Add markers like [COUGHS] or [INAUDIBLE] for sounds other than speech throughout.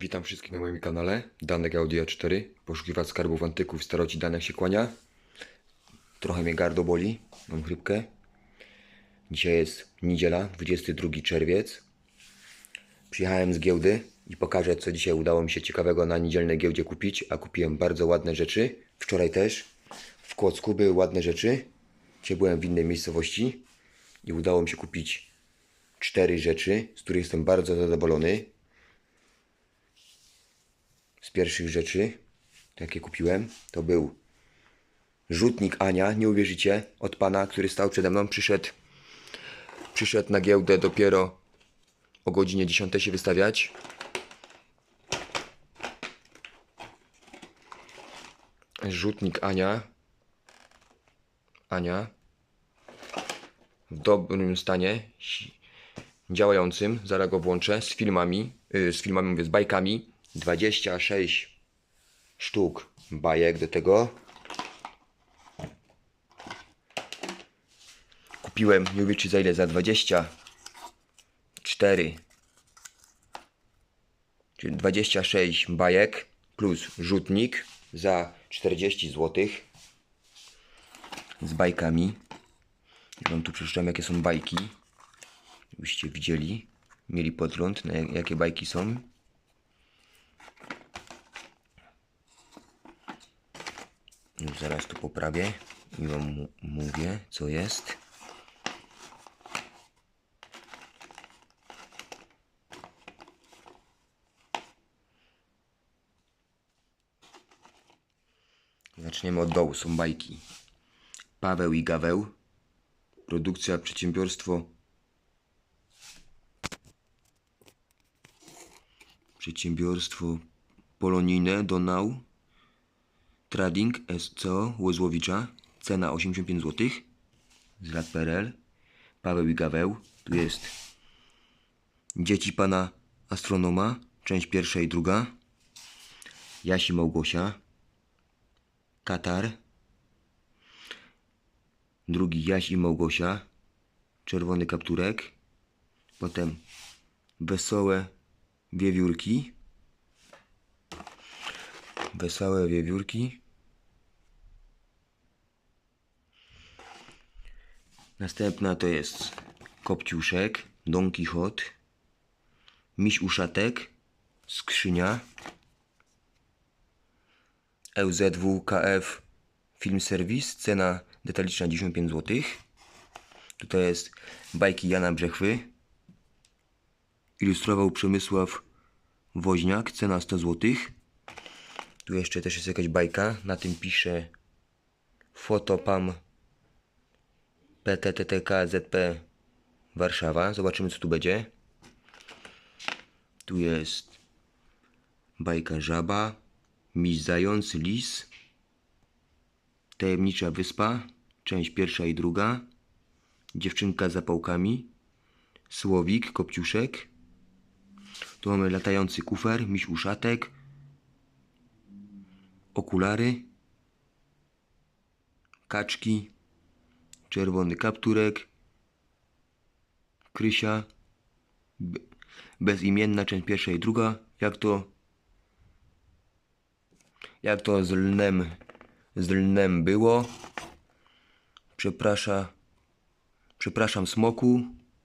Witam wszystkich na moim kanale. Danek Audio 4. Poszukiwać skarbów antyków, staroci danych się kłania. Trochę mnie gardło boli, mam chrypkę. Dzisiaj jest niedziela, 22 czerwiec. Przyjechałem z giełdy i pokażę co dzisiaj udało mi się ciekawego na niedzielnej giełdzie kupić. A kupiłem bardzo ładne rzeczy. Wczoraj też w Kłodzku były ładne rzeczy. Dzisiaj byłem w innej miejscowości i udało mi się kupić cztery rzeczy, z których jestem bardzo zadowolony. Z pierwszych rzeczy, jakie kupiłem, to był rzutnik Ania, nie uwierzycie, od pana, który stał przede mną, przyszedł, przyszedł na giełdę dopiero o godzinie 10 się wystawiać. Rzutnik Ania. Ania. W dobrym stanie. Działającym. Zaraz go włączę. Z filmami. y, z filmami mówię, z bajkami. 26 sztuk bajek do tego. Kupiłem, nie uwierzycie za ile, za 24 czyli 26 bajek plus rzutnik za 40 zł z bajkami. Ja wam tu przeczytam jakie są bajki, żebyście widzieli, mieli podgląd na jak- jakie bajki są. Już zaraz to poprawię i wam mówię co jest. Zaczniemy od dołu, są bajki. Paweł i Gaweł. Produkcja, przedsiębiorstwo. Przedsiębiorstwo polonijne Donau. Trading SCO Łozłowicza. Cena 85 zł. Z lat PRL. Paweł i Gaweł. Tu jest Dzieci pana astronoma. Część pierwsza i druga. Jasi Małgosia. Katar. Drugi Jaś i Małgosia. Czerwony kapturek. Potem Wesołe wiewiórki. Wesołe wiewiórki. Następna to jest Kopciuszek, Don Quixote, Miś Uszatek, Skrzynia, LZWKF Film Service, cena detaliczna 95 zł. Tutaj jest bajki Jana Brzechwy. Ilustrował Przemysław Woźniak, cena 100 zł. Tu jeszcze też jest jakaś bajka, na tym pisze Fotopam PTTTK ZP Warszawa. Zobaczymy co tu będzie. Tu jest bajka Żaba, Miś Zając, Lis, Tajemnicza Wyspa, część pierwsza i druga, Dziewczynka z zapałkami, Słowik, Kopciuszek, tu mamy latający kufer, Miś Uszatek, Okulary, Kaczki, Czerwony Kapturek, Krysia, Be- Bezimienna, część pierwsza i druga, jak to jak to z lnem, z lnem było. Przeprasza, przepraszam smoku,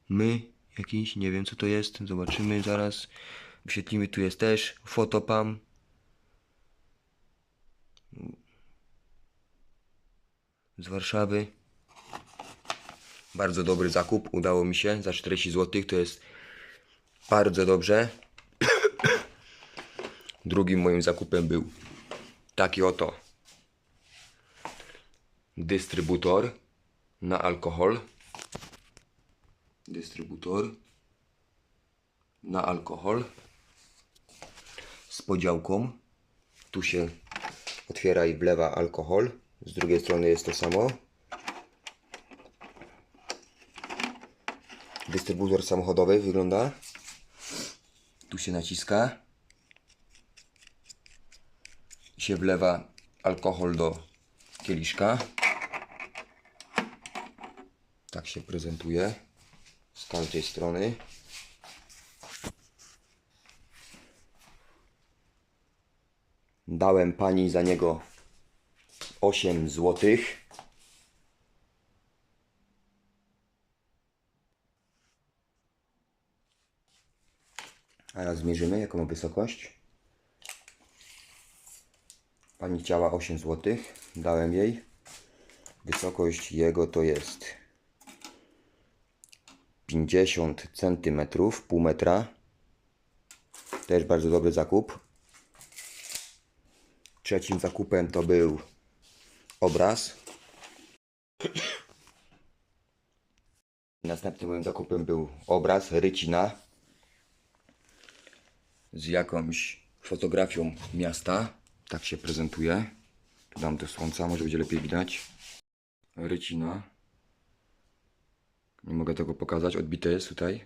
my jakiś, nie wiem co to jest, zobaczymy zaraz. Wyświetlimy, tu jest też fotopam. Z Warszawy. Bardzo dobry zakup, udało mi się, za 40 zł, to jest bardzo dobrze. [COUGHS] Drugim moim zakupem był taki oto dystrybutor na alkohol. Dystrybutor na alkohol z podziałką. Tu się otwiera i wlewa alkohol. Z drugiej strony jest to samo. Dystrybutor samochodowy wygląda. Tu się naciska. Się wlewa alkohol do kieliszka. Tak się prezentuje z tamtej strony. Dałem pani za niego 8 złotych. A Teraz zmierzymy, jaką ma wysokość. Pani chciała 8 zł. Dałem jej. Wysokość jego to jest 50 cm, pół metra. Też bardzo dobry zakup. Trzecim zakupem to był obraz. Następnym moim zakupem był obraz Rycina z jakąś fotografią miasta. Tak się prezentuje. Tu dam do słońca, może będzie lepiej widać. Rycina. Nie mogę tego pokazać, odbite jest tutaj.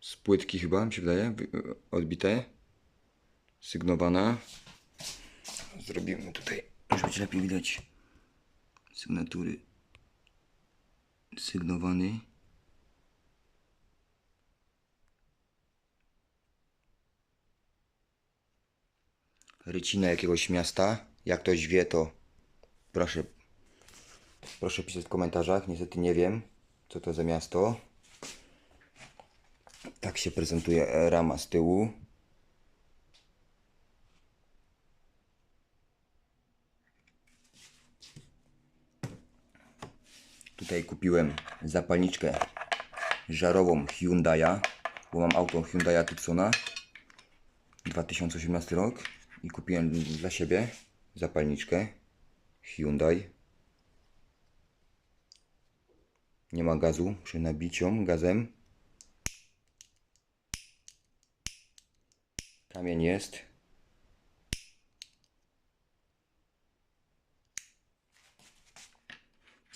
Z płytki chyba, mi się wydaje, wy- odbite. Sygnowana. Zrobimy tutaj, może będzie lepiej widać. Sygnatury. Sygnowany. Rycina jakiegoś miasta. Jak ktoś wie, to proszę, proszę pisać w komentarzach. Niestety nie wiem, co to za miasto. Tak się prezentuje rama z tyłu. Tutaj kupiłem zapalniczkę żarową Hyundai'a, bo mam auto Hyundai'a Tucsona 2018 rok i kupiłem dla siebie zapalniczkę Hyundai. Nie ma gazu, nabić ją gazem. Kamień jest.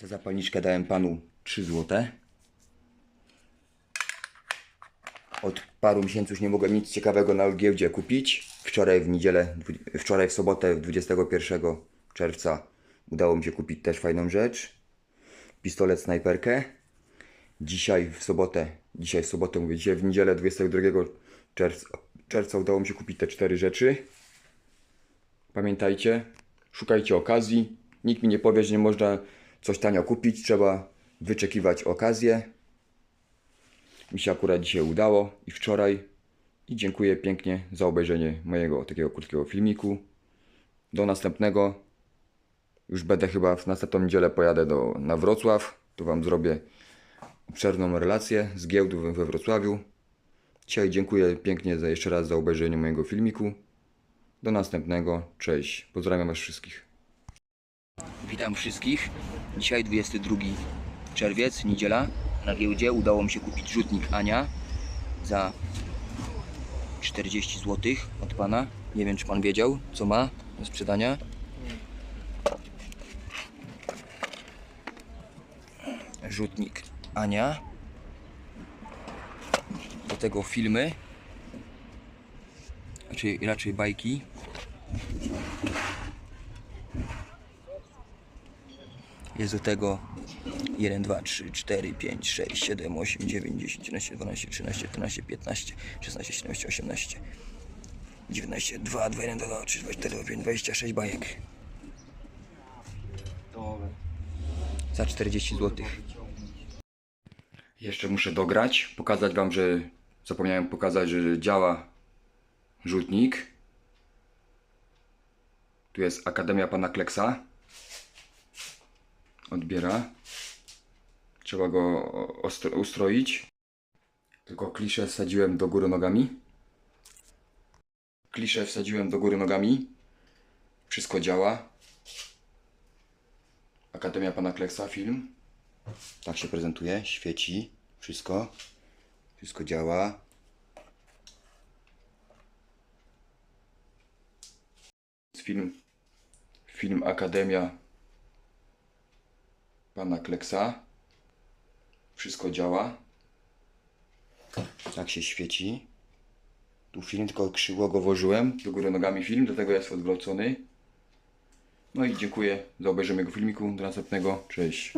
Za zapalniczkę dałem panu 3 złote. Od paru miesięcy już nie mogłem nic ciekawego na giełdzie kupić. Wczoraj w niedzielę, wczoraj w sobotę 21 czerwca udało mi się kupić też fajną rzecz. Pistolet snajperkę. Dzisiaj w sobotę, dzisiaj w sobotę mówię, dzisiaj w niedzielę 22 czerwca, czerwca udało mi się kupić te cztery rzeczy. Pamiętajcie, szukajcie okazji. Nikt mi nie powie, że nie można coś tanio kupić. Trzeba wyczekiwać okazję. Mi się akurat dzisiaj udało i wczoraj. I dziękuję pięknie za obejrzenie mojego takiego krótkiego filmiku. Do następnego. Już będę chyba w następną niedzielę pojadę do, na Wrocław. Tu Wam zrobię obszerną relację z giełdu we we Wrocławiu. Dzisiaj dziękuję pięknie za jeszcze raz za obejrzenie mojego filmiku. Do następnego. Cześć. Pozdrawiam Was wszystkich. Witam wszystkich. Dzisiaj 22 czerwiec, niedziela. Na giełdzie udało mi się kupić rzutnik Ania za 40 zł od pana. Nie wiem, czy pan wiedział, co ma do sprzedania. Rzutnik Ania. Do tego filmy. Raczej, raczej bajki. Jest do tego 1, 2, 3, 4, 5, 6, 7, 8, 9, 10, 11, 12, 13, 14, 15, 16, 17, 18, 19, 2, 2, 1, 2, 3, 4, 2, 5, 26 bajek. Za 40 zł. Jeszcze muszę dograć, pokazać Wam, że zapomniałem pokazać, że działa rzutnik. Tu jest Akademia Pana Kleksa odbiera. Trzeba go ustroić. Tylko kliszę wsadziłem do góry nogami. Kliszę wsadziłem do góry nogami. Wszystko działa. Akademia Pana Kleksa film. Tak się prezentuje, świeci. Wszystko. Wszystko działa. Film. Film Akademia pana Kleksa. Wszystko działa. Tak się świeci. Tu film, tylko krzywo go włożyłem. Do góry nogami film, do tego jest odwrócony. No i dziękuję za obejrzenie mojego filmiku. Do następnego. Cześć.